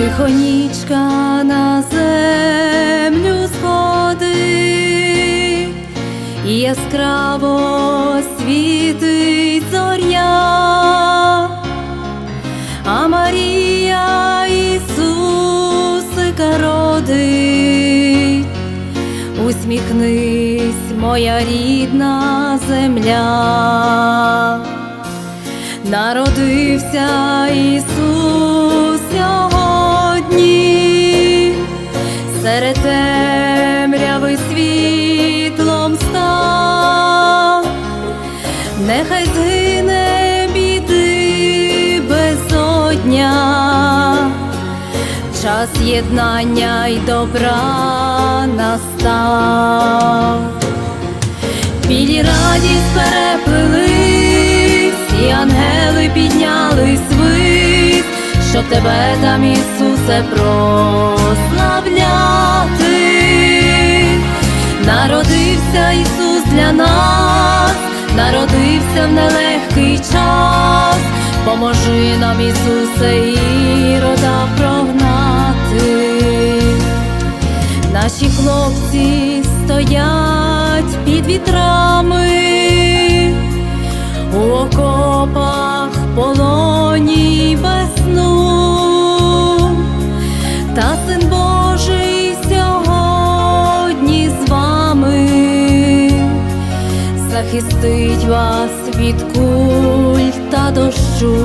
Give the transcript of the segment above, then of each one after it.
Тихонічка на землю сходить, яскраво світить зоря, а Марія Ісусика родить, усміхнись, моя рідна земля. Народився Ісус час єднання й добра настав. Білі радість переплились, і ангели піднялись вись, щоб тебе там, Ісусе, прославляти. Народився Ісус для нас, народився в нелегкий час, поможи нам, Ісусе, Наші хлопці стоять під вітрами, у окопах полоні без сну, та син Божий сьогодні з вами. Захистить вас від куль та дощу.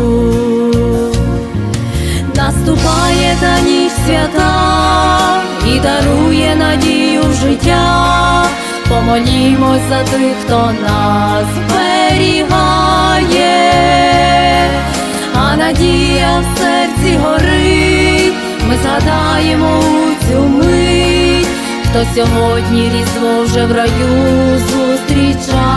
Наступає та ніч свята Помолімось за тих, хто нас зберігає, а надія в серці горить. Ми згадаємо у цю мить, хто сьогодні різдво вже в раю зустрічає.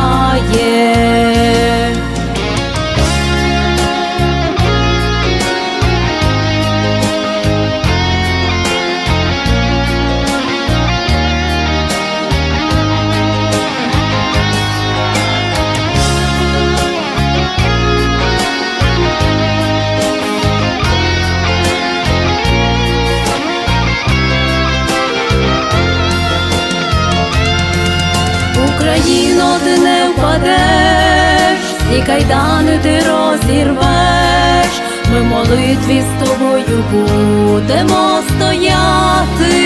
Україно, ти не впадеш, всі кайдани ти розірвеш, ми молитві з тобою будемо стояти,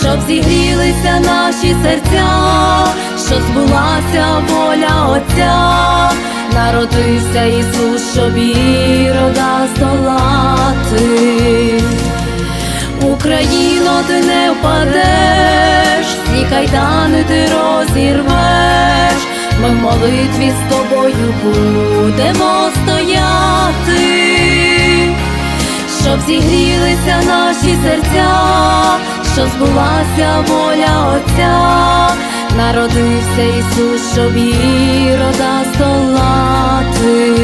щоб зігрілися наші серця, щоб збулася воля Отця, народився Ісус, щоб ірода здолати. Україно, ти не впадеш, кайдани ти розірвеш, ми в молитві з тобою будемо стояти, щоб зігрілися наші серця, щоб збулася воля Отця, народився Ісус, щоб ірода здолати.